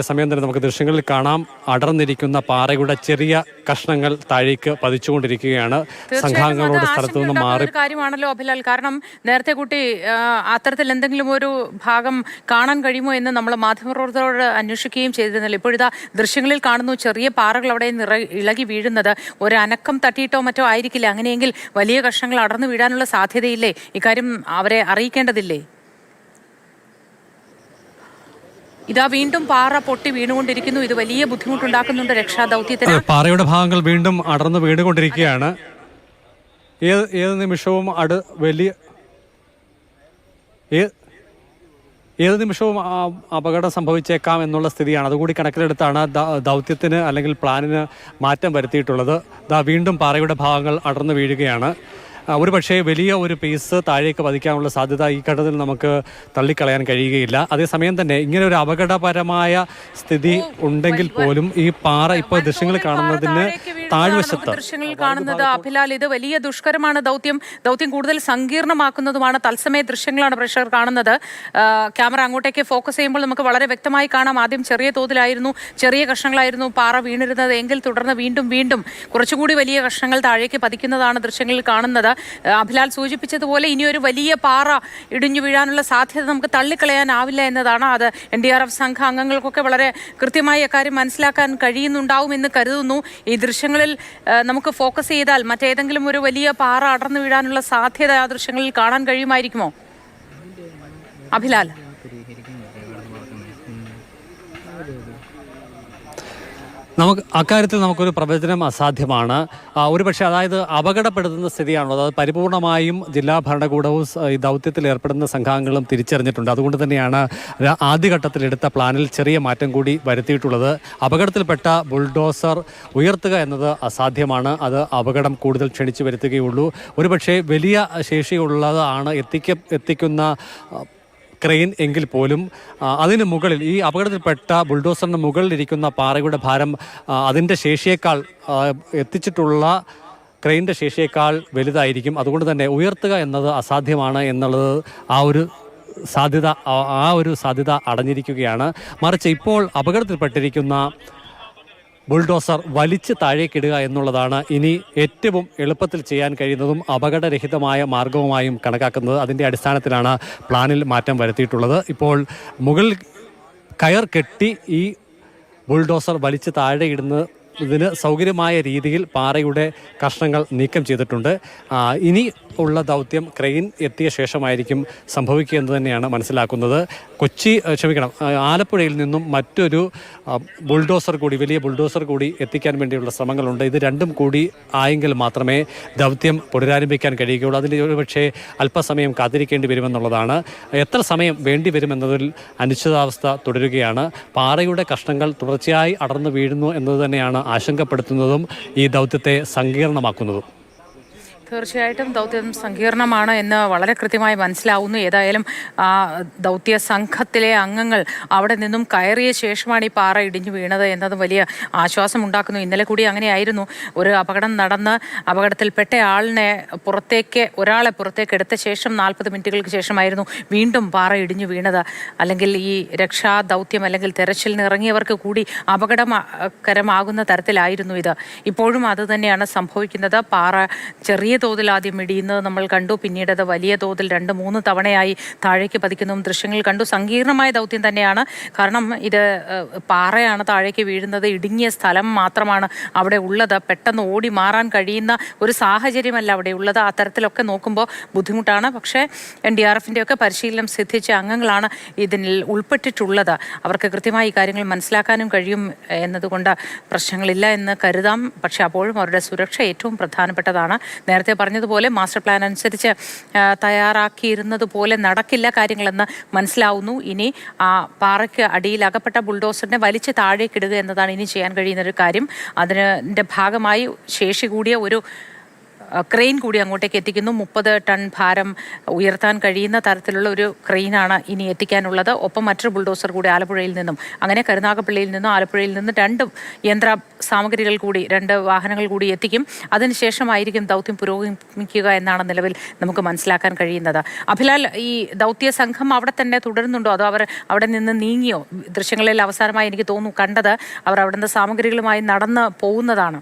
സമയം തന്നെ നമുക്ക് ദൃശ്യങ്ങളിൽ കാണാം അടർന്നിരിക്കുന്ന പാറയുടെ ചെറിയ കഷ്ണങ്ങൾ താഴേക്ക് പതിച്ചുകൊണ്ടിരിക്കുകയാണ്. സംഘാംഗങ്ങളുടെ സ്ഥലത്ത് നിന്ന് മാറി കാര്യമാണല്ലോ അഭിലാൽ. കാരണം നേരത്തെ കൂട്ടി അത്തരത്തിൽ എന്തെങ്കിലും ഒരു ഭാഗം കാണാൻ കഴിയുമോ എന്ന് നമ്മൾ മാധ്യമപ്രവർത്തകരോട് അന്വേഷിക്കുകയും ചെയ്തിരുന്നല്ലോ. ഇപ്പോഴിതാ ദൃശ്യങ്ങളിൽ കാണുന്നു ചെറിയ പാറകൾ അവിടെ നിറ ഇളകി വീഴുന്നത്. ഒരു അനക്കം തട്ടിയിട്ടോ മറ്റോ ആയിരിക്കില്ല. അങ്ങനെയെങ്കിൽ വലിയ കഷ്ണങ്ങൾ അടർന്നു വീഴാനുള്ള സാധ്യതയില്ലേ? ഇക്കാര്യം അവരെ അറിയിക്കേണ്ടതില്ലേ? ഇതാ വീണ്ടും പാറ പൊട്ടി വീണുകൊണ്ടിരിക്കുന്നു. ഇത് വലിയ ബുദ്ധിമുട്ടുണ്ടാക്കുന്നുണ്ട് രക്ഷാദൗത്യത്തിന്. പാറയുടെ ഭാഗങ്ങൾ വീണ്ടും അടർന്ന് വീണുകൊണ്ടിരിക്കുകയാണ്. ഏത് ഏത് നിമിഷവും അടു വലിയ ഏത് നിമിഷവും അപകടം സംഭവിച്ചേക്കാം എന്നുള്ള സ്ഥിതിയാണ്. അതുകൂടി കണക്കിലെടുത്താണ് ദൗത്യത്തിന് അല്ലെങ്കിൽ പ്ലാനിന് മാറ്റം വരുത്തിയിട്ടുള്ളത്. ദാ വീണ്ടും പാറയുടെ ഭാഗങ്ങൾ അടർന്നു വീഴുകയാണ്. ഒരു പക്ഷേ വലിയ ഒരു പീസ് താഴേക്ക് പതിക്കാനുള്ള സാധ്യത ഈ ഘട്ടത്തിൽ നമുക്ക് തള്ളിക്കളയാൻ കഴിയുകയില്ല. അതേസമയം തന്നെ ഇങ്ങനെ ഒരു അപകടപരമായ സ്ഥിതി ഉണ്ടെങ്കിൽ പോലും ഈ പാറ ഇപ്പോൾ ദൃശ്യങ്ങൾ കാണുന്നതിന് താഴ്വശത്ത്. ദൃശ്യങ്ങളിൽ കാണുന്നത് അഭിലാൽ ഇത് വലിയ ദുഷ്കരമാണ് ദൗത്യം. ദൗത്യം കൂടുതൽ സങ്കീർണമാക്കുന്നതുമാണ് തത്സമയ ദൃശ്യങ്ങളാണ് പ്രേക്ഷകർ കാണുന്നത്. ക്യാമറ അങ്ങോട്ടേക്ക് ഫോക്കസ് ചെയ്യുമ്പോൾ നമുക്ക് വളരെ വ്യക്തമായി കാണാം. ആദ്യം ചെറിയ തോതിലായിരുന്നു ചെറിയ കഷ്ണങ്ങളായിരുന്നു പാറ വീണിരുന്നത്. എങ്കിൽ തുടർന്ന് വീണ്ടും വീണ്ടും കുറച്ചുകൂടി വലിയ കഷ്ണങ്ങൾ താഴേക്ക് പതിക്കുന്നതാണ് ദൃശ്യങ്ങളിൽ കാണുന്നത്. അഭിലാൽ സൂചിപ്പിച്ചതുപോലെ ഇനിയൊരു വലിയ പാറ ഇടിഞ്ഞു വീഴാനുള്ള സാധ്യത നമുക്ക് തള്ളിക്കളയാനാവില്ല എന്നതാണ്. അത് എൻ ഡി ആർ എഫ് സംഘ അംഗങ്ങൾക്കൊക്കെ വളരെ കൃത്യമായി അക്കാര്യം മനസ്സിലാക്കാൻ കഴിയുന്നുണ്ടാവും എന്ന് കരുതുന്നു ഈ ദൃശ്യങ്ങളിൽ നമുക്ക് ഫോക്കസ് ചെയ്താൽ മറ്റേതെങ്കിലും ഒരു വലിയ പാറ അടർന്നു വീഴാനുള്ള സാധ്യത ആ ദൃശ്യങ്ങളിൽ കാണാൻ കഴിയുമായിരിക്കുമോ? അഭിലാൽ. നമുക്ക് അക്കാര്യത്തിൽ നമുക്കൊരു പ്രവചനം അസാധ്യമാണ്. ഒരു ഒരുപക്ഷെ അതായത് അപകടപ്പെടുത്തുന്ന സ്ഥിതിയാണോ? അതായത് പരിപൂർണമായും ജില്ലാ ഭരണകൂടവും ഈ ദൗത്യത്തിൽ ഏർപ്പെടുന്ന സംഘാംഗങ്ങളും തിരിച്ചറിഞ്ഞിട്ടുണ്ട്. അതുകൊണ്ട് തന്നെയാണ് ആദ്യഘട്ടത്തിൽ എടുത്ത പ്ലാനിൽ ചെറിയ മാറ്റം കൂടി വരുത്തിയിട്ടുള്ളത്. അപകടത്തിൽപ്പെട്ട ബുൾഡോസർ ഉയർത്തുക എന്നത് അസാധ്യമാണ്. അത് അപകടം കൂടുതൽ ക്ഷണിച്ചു വരുത്തുകയുള്ളൂ. ഒരുപക്ഷെ വലിയ ശേഷിയുള്ളതാണ് എത്തിക്ക എത്തിക്കുന്ന ക്രെയിൻ എങ്കിൽ പോലും അതിന് മുകളിൽ ഈ അപകടത്തിൽപ്പെട്ട ബുൾഡോസറിന് മുകളിലിരിക്കുന്ന പാറയുടെ ഭാരം അതിന്റെ ശേഷിയേക്കാൾ എത്തിച്ചിട്ടുള്ള ക്രെയിന്റെ ശേഷിയേക്കാൾ വലുതായിരിക്കും. അതുകൊണ്ട് തന്നെ ഉയർത്തുക എന്നത് അസാധ്യമാണ് എന്നുള്ളത് ആ ഒരു സാധ്യത ആ ഒരു സാധ്യത അടഞ്ഞിരിക്കുകയാണ്. മറിച്ച് ഇപ്പോൾ അപകടത്തിൽപ്പെട്ടിരിക്കുന്ന ബുൾഡോസർ വലിച്ചു താഴേക്കിടുക എന്നുള്ളതാണ് ഇനി ഏറ്റവും എളുപ്പത്തിൽ ചെയ്യാൻ കഴിയുന്നതും അപകടരഹിതമായ മാർഗവുമായും കണക്കാക്കുന്നത്. അതിന്റെ അടിസ്ഥാനത്തിലാണ് പ്ലാനിൽ മാറ്റം വരുത്തിയിട്ടുള്ളത്. ഇപ്പോൾ മുകൾ കയർ കെട്ടി ഈ ബുൾഡോസർ വലിച്ചു താഴെ ഇടുന്ന ഇതിന് സൗകര്യമായ രീതിയിൽ പാറയുടെ കഷ്ണങ്ങൾ നീക്കം ചെയ്തിട്ടുണ്ട്. ഇനി ഉള്ള ദൗത്യം ക്രെയിൻ എത്തിയ ശേഷമായിരിക്കും സംഭവിക്കുക എന്ന് തന്നെയാണ് മനസ്സിലാക്കുന്നത്. കൊച്ചി ക്ഷമിക്കണം ആലപ്പുഴയിൽ നിന്നും മറ്റൊരു ബുൾഡോസർ കൂടി വലിയ ബുൾഡോസർ കൂടി എത്തിക്കാൻ വേണ്ടിയുള്ള ശ്രമങ്ങളുണ്ട്. ഇത് രണ്ടും കൂടി ആയെങ്കിൽ മാത്രമേ ദൗത്യം പുനരാരംഭിക്കാൻ കഴിയുകയുള്ളൂ. അതിന് ഒരുപക്ഷെ അല്പസമയം കാത്തിരിക്കേണ്ടി വരുമെന്നുള്ളതാണ്. എത്ര സമയം വേണ്ടി വരുമെന്നതിൽ അനിശ്ചിതാവസ്ഥ തുടരുകയാണ്. പാറയുടെ കഷ്ണങ്ങൾ തുടർച്ചയായി അടർന്നു വീഴുന്നു എന്നത് തന്നെയാണ് ആശങ്കപ്പെടുത്തുന്നതും ഈ ദൗത്യത്തെ സങ്കീർണമാക്കുന്നതും. തീർച്ചയായിട്ടും ദൗത്യം സങ്കീർണമാണ് എന്ന് വളരെ കൃത്യമായി മനസ്സിലാവുന്നു. ഏതായാലും ആ ദൗത്യ സംഘത്തിലെ അംഗങ്ങൾ അവിടെ നിന്നും കയറിയ ശേഷമാണ് ഈ പാറ ഇടിഞ്ഞു വീണത് എന്നത് വലിയ ആശ്വാസം ഉണ്ടാക്കുന്നു. ഇന്നലെ കൂടി അങ്ങനെയായിരുന്നു. ഒരു അപകടം നടന്ന് അപകടത്തിൽപ്പെട്ട ആളിനെ പുറത്തേക്ക് ഒരാളെ പുറത്തേക്ക് എടുത്ത ശേഷം നാൽപ്പത് മിനിറ്റുകൾക്ക് ശേഷമായിരുന്നു വീണ്ടും പാറ ഇടിഞ്ഞു വീണത്. അല്ലെങ്കിൽ ഈ രക്ഷാ ദൗത്യം അല്ലെങ്കിൽ തെരച്ചിലിന് ഇറങ്ങിയവർക്ക് കൂടി അപകടകരമാകുന്ന തരത്തിലായിരുന്നു ഇത്. ഇപ്പോഴും അത് തന്നെയാണ് സംഭവിക്കുന്നത്. പാറ ചെറിയ തോതിൽ ആദ്യം ഇടിയുന്നത് നമ്മൾ കണ്ടു. പിന്നീട് അത് വലിയ തോതിൽ രണ്ട് മൂന്ന് തവണയായി താഴേക്ക് പതിക്കുന്നതും ദൃശ്യങ്ങൾ കണ്ടു. സങ്കീർണമായ ദൗത്യം തന്നെയാണ്. കാരണം ഇത് പാറയാണ് താഴേക്ക് വീഴുന്നത്. ഇടുങ്ങിയ സ്ഥലം മാത്രമാണ് അവിടെ ഉള്ളത്. പെട്ടെന്ന് ഓടി മാറാൻ കഴിയുന്ന ഒരു സാഹചര്യമല്ല അവിടെ ഉള്ളത്. ആ തരത്തിലൊക്കെ നോക്കുമ്പോൾ ബുദ്ധിമുട്ടാണ്. പക്ഷേ എൻ ഡി ആർ എഫിന്റെ ഒക്കെ പരിശീലനം സിദ്ധിച്ച അംഗങ്ങളാണ് ഇതിൽ ഉൾപ്പെട്ടിട്ടുള്ളത്. അവർക്ക് കൃത്യമായി കാര്യങ്ങൾ മനസ്സിലാക്കാനും കഴിയും എന്നതുകൊണ്ട് പ്രശ്നങ്ങളില്ല എന്ന് കരുതാം. പക്ഷെ അപ്പോഴും അവരുടെ സുരക്ഷ ഏറ്റവും പ്രധാനപ്പെട്ടതാണ്. നേരത്തെ പറഞ്ഞതുപോലെ മാസ്റ്റർ പ്ലാൻ അനുസരിച്ച് തയ്യാറാക്കിയിരുന്നത് പോലെ നടക്കില്ല കാര്യങ്ങളെന്ന് മനസ്സിലാവുന്നു. ഇനി ആ പാറയ്ക്ക് അടിയിൽ അകപ്പെട്ട ബുൾഡോസറിനെ വലിച്ച് താഴേക്കിടുക എന്നതാണ് ഇനി ചെയ്യാൻ കഴിയുന്ന ഒരു കാര്യം. അതിന്റെ ഭാഗമായി ശേഷി കൂടിയ ഒരു ക്രെയിൻ കൂടി അങ്ങോട്ടേക്ക് എത്തിക്കുന്നു. മുപ്പത് ടൺ ഭാരം ഉയർത്താൻ കഴിയുന്ന തരത്തിലുള്ള ഒരു ക്രെയിനാണ് ഇനി എത്തിക്കാനുള്ളത്. ഒപ്പം മറ്റൊരു ബുൾഡോസർ കൂടി ആലപ്പുഴയിൽ നിന്നും അങ്ങനെ കരുനാഗപ്പള്ളിയിൽ നിന്നും ആലപ്പുഴയിൽ നിന്നും രണ്ട് യന്ത്ര സാമഗ്രികൾ കൂടി രണ്ട് വാഹനങ്ങൾ കൂടി എത്തിക്കും. അതിനുശേഷമായിരിക്കും ദൗത്യം പുരോഗമിക്കുക എന്നാണ് നിലവിൽ നമുക്ക് മനസ്സിലാക്കാൻ കഴിയുന്നത്. അഭിലാൽ ഈ ദൗത്യ സംഘം അവിടെ തന്നെ തുടരുന്നുണ്ടോ? അതോ അവർ അവിടെ നിന്ന് നീങ്ങിയോ? ദൃശ്യങ്ങളിൽ അവസാനമായി എനിക്ക് തോന്നുന്നു കണ്ടത് അവർ അവിടുന്ന് സാമഗ്രികളുമായി നടന്ന് പോകുന്നതാണ്.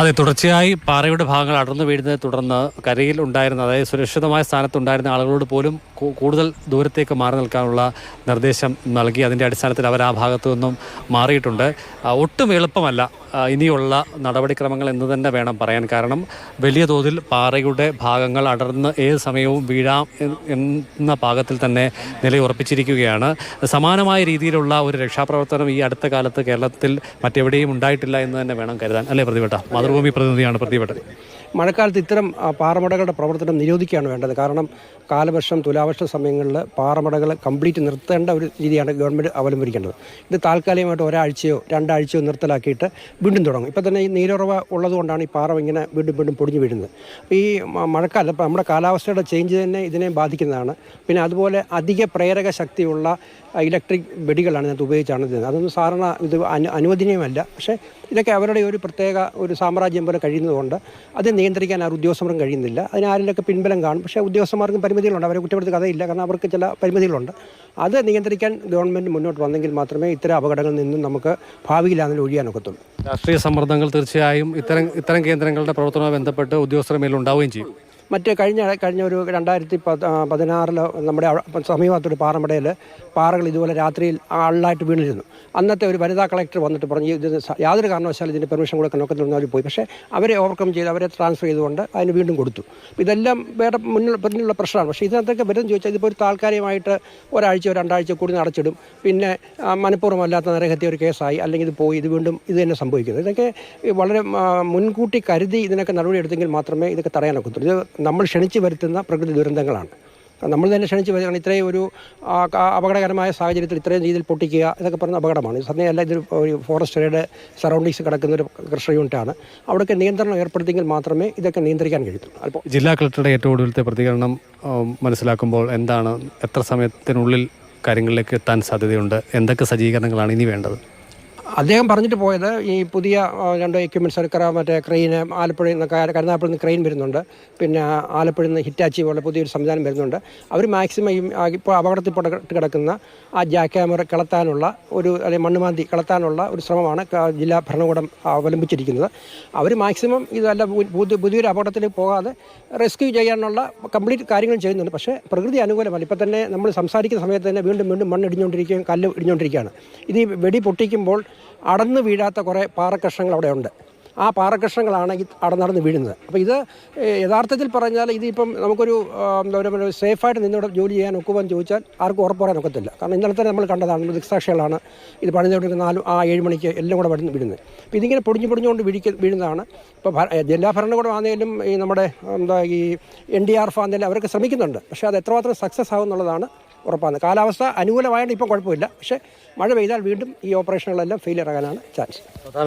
അതെ തുടർച്ചയായി പാറയുടെ ഭാഗങ്ങൾ അടർന്നു വീഴുന്നതിനെ തുടർന്ന് കരയിൽ ഉണ്ടായിരുന്ന അതായത് സുരക്ഷിതമായ സ്ഥാനത്തുണ്ടായിരുന്ന ആളുകളോട് പോലും കൂടുതൽ ദൂരത്തേക്ക് മാറി നിൽക്കാനുള്ള നിർദ്ദേശം നൽകി. അതിന്റെ അടിസ്ഥാനത്തിൽ അവർ ആ ഭാഗത്തു നിന്നും മാറിയിട്ടുണ്ട്. ഒട്ടും എളുപ്പമല്ല ഇനിയുള്ള നടപടിക്രമങ്ങൾ എന്ന് തന്നെ വേണം പറയാൻ. കാരണം വലിയ തോതിൽ പാറയുടെ ഭാഗങ്ങൾ അടർന്ന് ഏത് സമയവും വീഴാം എന്ന പാകത്തിൽ തന്നെ നിലയുറപ്പിച്ചിരിക്കുകയാണ് സമാനമായ രീതിയിലുള്ള ഒരു രക്ഷാപ്രവർത്തനം ഈ അടുത്ത കാലത്ത് കേരളത്തിൽ മറ്റെവിടെയും ഉണ്ടായിട്ടില്ല എന്ന് തന്നെ വേണം കരുതാൻ. അല്ലേ പ്രതിഭട്ട? മാതൃഭൂമി പ്രതിനിധിയാണ് പ്രതിഭട്ടൻ മഴക്കാലത്ത് ഇത്തരം പാറമടകളുടെ പ്രവർത്തനം നിരോധിക്കുകയാണ് വേണ്ടത്. കാരണം കാലവർഷം തുലാവർഷ സമയങ്ങളിൽ പാറമടകൾ കംപ്ലീറ്റ് നിർത്തേണ്ട ഒരു രീതിയാണ് ഗവൺമെന്റ് അവലംബിക്കേണ്ടത് ഇത് താൽക്കാലികമായിട്ട് ഒരാഴ്ചയോ രണ്ടാഴ്ചയോ നിർത്തലാക്കിയിട്ട് വീണ്ടും തുടങ്ങും. ഇപ്പം തന്നെ ഈ നീരുറവ ഉള്ളതുകൊണ്ടാണ് ഈ പാറ ഇങ്ങനെ വീണ്ടും വീണ്ടും പൊടിഞ്ഞു വീഴുന്നത്. അപ്പോൾ ഈ മഴക്കാലം ഇപ്പം നമ്മുടെ കാലാവസ്ഥയുടെ ചേഞ്ച് തന്നെ ഇതിനെ ബാധിക്കുന്നതാണ്. പിന്നെ അതുപോലെ അധിക പ്രേരക ശക്തിയുള്ള ഇലക്ട്രിക് വെടികളാണ് ഇതിനകത്ത് ഉപയോഗിച്ചാണ് ഇത് അതൊന്നും സാധാരണ ഇത് അനു അനുവദനീയമല്ല. പക്ഷേ ഇതൊക്കെ അവരുടെ ഒരു പ്രത്യേക ഒരു സാമ്രാജ്യം പോലെ കഴിയുന്നതുകൊണ്ട് അത് നിയന്ത്രിക്കാൻ ആ ഉദ്യോഗസ്ഥർക്കും കഴിയുന്നില്ല. അതിന് ആരിലൊക്കെ പിൻബലം കാണും. പക്ഷേ ഉദ്യോഗസ്ഥന്മാർക്കും പരിമിതികളുണ്ട്. അവരെ കുറ്റപ്പെടുത്തി കഥയില്ല കാരണം അവർക്ക് ചില പരിമിതികളുണ്ട്. അത് നിയന്ത്രിക്കാൻ ഗവൺമെന്റ് മുന്നോട്ട് വന്നെങ്കിൽ മാത്രമേ ഇത്തരം അപകടങ്ങളിൽ നിന്നും നമുക്ക് ഭാവിയിൽ അതിൽ ഒഴിയാനൊക്കത്തുള്ളൂ രാഷ്ട്രീയ സമ്മർദ്ദങ്ങൾ തീർച്ചയായും ഇത്തരം ഇത്തരം കേന്ദ്രങ്ങളുടെ പ്രവർത്തനവുമായി ബന്ധപ്പെട്ട് ഉദ്യോഗസ്ഥരുടെ മേലുണ്ടാവുകയും ചെയ്യും. മറ്റ് കഴിഞ്ഞ കഴിഞ്ഞ ഒരു രണ്ടായിരത്തി പത് പതിനാറിൽ നമ്മുടെ സമീപത്തൊരു പാറമടയിൽ പാറകൾ ഇതുപോലെ രാത്രിയിൽ ആളിലായിട്ട് വീണിരുന്നു. അന്നത്തെ ഒരു വനിതാ കളക്ടർ വന്നിട്ട് പറഞ്ഞു ഇത് യാതൊരു കാരണവശാലും ഇതിന്റെ പെർമിഷൻ കൊടുക്കാൻ ഒക്കെ അവർ പോയി. പക്ഷേ അവരെ ഓവർകം ചെയ്ത് അവരെ ട്രാൻസ്ഫർ ചെയ്തുകൊണ്ട് അതിന് വീണ്ടും കൊടുത്തു. ഇതെല്ലാം വേറെ മുന്നിൽ പിന്നിലുള്ള പ്രശ്നമാണ്. പക്ഷേ ഇതിനകത്തൊക്കെ വരുന്നത് ചോദിച്ചാൽ ഇതിപ്പോൾ ഒരു താൽക്കാലികമായിട്ട് ഒരാഴ്ചയോ രണ്ടാഴ്ച കൂടി നടച്ചിടും. പിന്നെ മനഃപൂർവമല്ലാത്ത നരഹത്യ ഒരു കേസായി അല്ലെങ്കിൽ ഇത് പോയി ഇത് വീണ്ടും ഇത് തന്നെ സംഭവിക്കുന്നത് ഇതൊക്കെ വളരെ മുൻകൂട്ടി കരുതി ഇതിനൊക്കെ നടപടി നടപടിയെടുത്തെങ്കിൽ മാത്രമേ ഇതൊക്കെ തടയാനൊക്കത്തുള്ളൂ ഇത് നമ്മൾ ക്ഷണിച്ചു വരുത്തുന്ന പ്രകൃതി ദുരന്തങ്ങളാണ്. നമ്മൾ തന്നെ ക്ഷണിച്ച് വരുന്നത് ഇത്രയും ഒരു അപകടകരമായ സാഹചര്യത്തിൽ ഇത്രയും രീതിയിൽ പൊട്ടിക്കുക ഇതൊക്കെ പറഞ്ഞ അപകടമാണ്. സത്യമല്ല ഇതൊരു ഒരു ഫോറസ്റ്റ് സറൗണ്ടിങ്സ് കിടക്കുന്ന ഒരു കൃഷി യൂണിറ്റാണ് അവിടെയൊക്കെ നിയന്ത്രണം ഏർപ്പെടുത്തിയെങ്കിൽ മാത്രമേ ഇതൊക്കെ നിയന്ത്രിക്കാൻ കഴിയൂ അപ്പോൾ ജില്ലാ കളക്ടറുടെ ഏറ്റവും ഒടുവിലത്തെ പ്രതികരണം മനസ്സിലാക്കുമ്പോൾ എന്താണ്? എത്ര സമയത്തിനുള്ളിൽ കാര്യങ്ങളിലേക്ക് എത്താൻ സാധ്യതയുണ്ട്? എന്തൊക്കെ സജ്ജീകരണങ്ങളാണ് ഇനി വേണ്ടത്? അദ്ദേഹം പറഞ്ഞിട്ട് പോയത് ഈ പുതിയ രണ്ട് എക്യുപ്മെന്റ്സ് എടുക്കറ മറ്റേ ക്രെയിന് ആലപ്പുഴയിൽ നിന്ന് കരുനാപ്പുഴയിൽ നിന്ന് ക്രെയിൻ വരുന്നുണ്ട്. പിന്നെ ആലപ്പുഴയിൽ നിന്ന് ഹിറ്റാച്ചി പോലെ പുതിയൊരു സംവിധാനം വരുന്നുണ്ട്. അവർ മാക്സിമം ഇപ്പോൾ അപകടത്തിൽപ്പെട്ട് കിടക്കുന്ന ആ ജാക്ക് ക്യാമറ കളത്താനുള്ള ഒരു അല്ലെങ്കിൽ മണ്ണുമാന്തി കിളത്താനുള്ള ഒരു ശ്രമമാണ് ജില്ലാ ഭരണകൂടം അവലംബിച്ചിരിക്കുന്നത്. അവർ മാക്സിമം ഇതല്ല പുതിയൊരു അപകടത്തിൽ പോകാതെ റെസ്ക്യൂ ചെയ്യാനുള്ള കംപ്ലീറ്റ് കാര്യങ്ങൾ ചെയ്യുന്നുണ്ട്. പക്ഷേ പ്രകൃതി അനുകൂലമല്ല. ഇപ്പം തന്നെ നമ്മൾ സംസാരിക്കുന്ന സമയത്ത് തന്നെ വീണ്ടും വീണ്ടും മണ്ണ് ഇടിഞ്ഞുകൊണ്ടിരിക്കുകയും കല്ല് ഇടിഞ്ഞുകൊണ്ടിരിക്കുകയാണ്. ഇത് വെടി പൊട്ടിക്കുമ്പോൾ അടന്നു വീഴാത്ത കുറേ പാറക്കഷ്ണങ്ങൾ അവിടെ ഉണ്ട് ആ പാറക്കഷ്ണങ്ങളാണ് ഈ അടന്നടന്ന് വീഴുന്നത്. അപ്പോൾ ഇത് യഥാർത്ഥത്തിൽ പറഞ്ഞാൽ ഇതിപ്പം നമുക്കൊരു എന്താ പറയുക സേഫായിട്ട് നിന്നിവിടെ ജോലി ചെയ്യാൻ ഒക്കുമെന്ന് ചോദിച്ചാൽ ആർക്കും ഉറപ്പ് പറയാൻ ഒക്കത്തില്ല. കാരണം ഇന്നലെ തന്നെ നമ്മൾ കണ്ടതാണ് ദൃക്സാക്ഷികളാണ് ഇത് പണിതുകൊണ്ടിരിക്കുന്ന നാല് ആ ഏഴ് മണിക്ക് എല്ലാം കൂടെ വരുന്ന വീഴുന്നത്. അപ്പോൾ ഇതിങ്ങനെ പൊടിഞ്ഞു പൊടിഞ്ഞുകൊണ്ട് വീഴിക്ക വീഴുന്നതാണ്. ഇപ്പോൾ ജില്ലാ ഭരണകൂടം ആണെങ്കിലും ഈ നമ്മുടെ എന്താ ഈ എൻ ഡി ആർ എഫ് ആണെങ്കിലും അവരൊക്കെ ശ്രമിക്കുന്നുണ്ട്. പക്ഷേ അത് എത്രമാത്രം സക്സസ് ആകും എന്നുള്ളതാണ് ഉറപ്പാണ്. കാലാവസ്ഥ അനുകൂലമായതുകൊണ്ട് ഇപ്പം കുഴപ്പമില്ല. പക്ഷേ മഴ പെയ്താൽ വീണ്ടും ഈ ഓപ്പറേഷനുകളെല്ലാം ഫെയിലിയർ ആകാനാണ് ചാൻസ്.